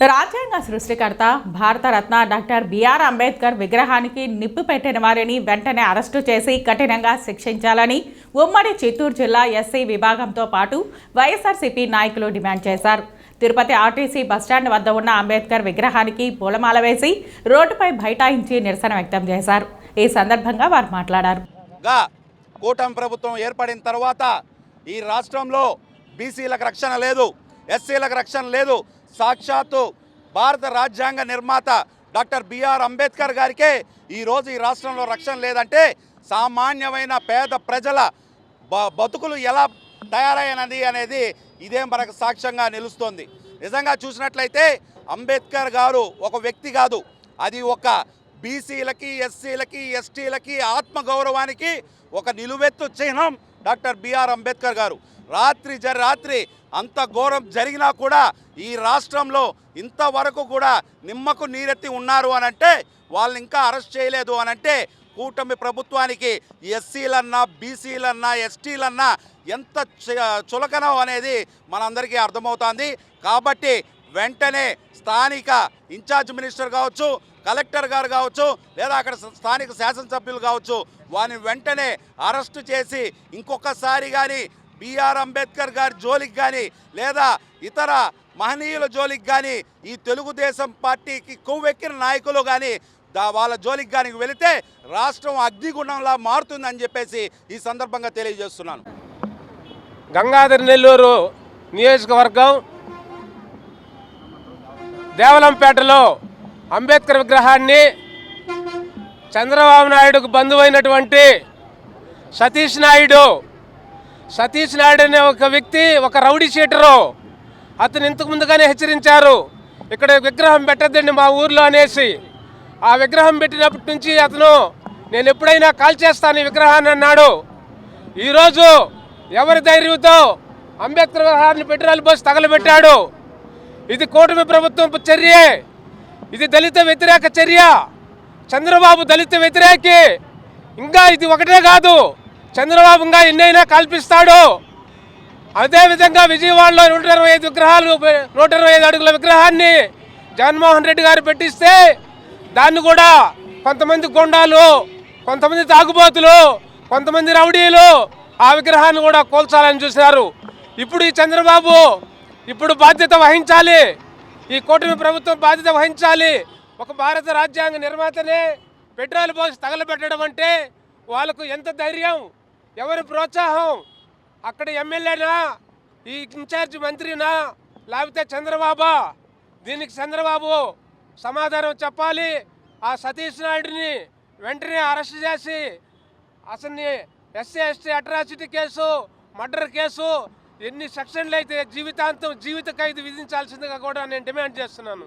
రాజ్యాంగ సృష్టికర్త Bharat Ratna doctor BR Ambedkar విగ్రహానికి నిప్పు పెట్టిన వారిని వెంటనే అరెస్టు చేసి కఠినంగా శిక్షించాలని ఉమ్మడి చిత్తూరు జిల్లా ఎస్సీ విభాగంతో పాటు వైఎస్ఆర్సీపీ నాయకులు డిమాండ్ చేశారు. తిరుపతి ఆర్టీసీ బస్టాండ్ వద్ద ఉన్న అంబేద్కర్ విగ్రహానికి పూలమాల వేసి రోడ్డుపై బైఠాయించి నిరసన వ్యక్తం చేశారు. ఈ సందర్భంగా వారు మాట్లాడారు. కూటమి ప్రభుత్వం ఏర్పడిన తర్వాత ఈ రాష్ట్రంలో బీసీలకు రక్షణ లేదు ఎస్సీలకు రక్షణ లేదు సాక్షాత్తు భారత రాజ్యాంగ నిర్మాత డాక్టర్ బిఆర్ అంబేద్కర్ గారికే ఈరోజు ఈ రాష్ట్రంలో రక్షణ లేదంటే సామాన్యమైన పేద ప్రజల బ- బతుకులు ఎలా తయారైనది అనేది ఇదే మనకు సాక్ష్యంగా నిలుస్తోంది. నిజంగా చూసినట్లయితే అంబేద్కర్ గారు ఒక వ్యక్తి కాదు. అది ఒక బీసీలకి ఎస్సీలకి ఎస్టీలకి ఆత్మగౌరవానికి ఒక నిలువెత్తు చిహ్నం డాక్టర్ బిఆర్ అంబేద్కర్ గారు. రాత్రి జ రాత్రి అంత ఘోరం జరిగినా కూడా ఈ రాష్ట్రంలో ఇంతవరకు కూడా నిమ్మకు నీరెత్తి ఉన్నారు అని అంటే వాళ్ళని ఇంకా అరెస్ట్ చేయలేదు అని అంటే కూటమి ప్రభుత్వానికి ఎస్సీలన్నా బీసీలన్నా ఎస్టీలన్నా ఎంత చ- చులకనం అనేది మనందరికీ అర్థమవుతోంది. కాబట్టి వెంటనే స్థానిక ఇన్ఛార్జ్ మినిస్టర్ కావచ్చు కలెక్టర్ గారు కావచ్చు లేదా అక్కడ స్థానిక శాసనసభ్యులు కావచ్చు వారిని వెంటనే అరెస్టు చేసి ఇంకొకసారి కానీ బిఆర్ అంబేద్కర్ గారి జోలికి కానీ లేదా ఇతర మహనీయుల జోలికి కానీ ఈ తెలుగుదేశం పార్టీకి కొవ్వెక్కిన నాయకులు కానీ దా వాళ్ళ జోలికి కానీ వెళితే రాష్ట్రం అగ్నిగుండంలా మారుతుందని చెప్పేసి ఈ సందర్భంగా తెలియజేస్తున్నాను. గంగాధర నెల్లూరు నియోజకవర్గం దేవలంపేటలో అంబేద్కర్ విగ్రహాన్ని చంద్రబాబు నాయుడుకు బంధువైనటువంటి సతీష్ నాయుడు సతీష్ నాయుడు అనే ఒక వ్యక్తి ఒక రౌడీ షీటరు. అతను ఇంతకు ముందుగానే హెచ్చరించారు ఇక్కడ విగ్రహం పెట్టద్దండి మా ఊర్లో అనేసి. ఆ విగ్రహం పెట్టినప్పటి నుంచి అతను నేను ఎప్పుడైనా కాల్ చేస్తాను ఈ విగ్రహాన్ని అన్నాడు. ఈరోజు ఎవరి ధైర్యంతో అంబేద్కర్ విగ్రహాన్ని పెట్రోల్ పోసి తగలబెట్టాడు. ఇది కూటమి ప్రభుత్వం చర్యే. ఇది దళిత వ్యతిరేక చర్య. చంద్రబాబు దళిత వ్యతిరేకి. ఇంకా ఇది ఒకటే కాదు. చంద్రబాబు ఇంకా ఎన్నైనా కల్పిస్తాడు. అదేవిధంగా విజయవాడలో నూట ఇరవై ఐదు విగ్రహాలు నూట ఇరవై ఐదు అడుగుల విగ్రహాన్ని జగన్మోహన్ రెడ్డి గారు పెట్టిస్తే దాన్ని కూడా కొంతమంది గుండాలు కొంతమంది తాగుబోతులు కొంతమంది రౌడీలు ఆ విగ్రహాన్ని కూడా కోల్చాలని చూశారు. ఇప్పుడు ఈ చంద్రబాబు ఇప్పుడు బాధ్యత వహించాలి. ఈ కూటమి ప్రభుత్వం బాధ్యత వహించాలి. ఒక భారత రాజ్యాంగ నిర్మాతనే పెట్రోల్ పోసి తగలబెట్టడం అంటే వాళ్ళకు ఎంత ధైర్యం? ఎవరి ప్రోత్సాహం? అక్కడ ఎమ్మెల్యేనా? ఈ ఇన్ఛార్జ్ మంత్రినా? లేకపోతే చంద్రబాబా? దీనికి చంద్రబాబు సమాధానం చెప్పాలి. ఆ సతీష్ నాయుడిని వెంటనే అరెస్ట్ చేసి అతన్ని SC ST atrocity case murder case ఎన్ని సెక్షన్లు అయితే జీవితాంతం జీవిత ఖైదు విధించాల్సిందిగా కూడా నేను డిమాండ్ చేస్తున్నాను.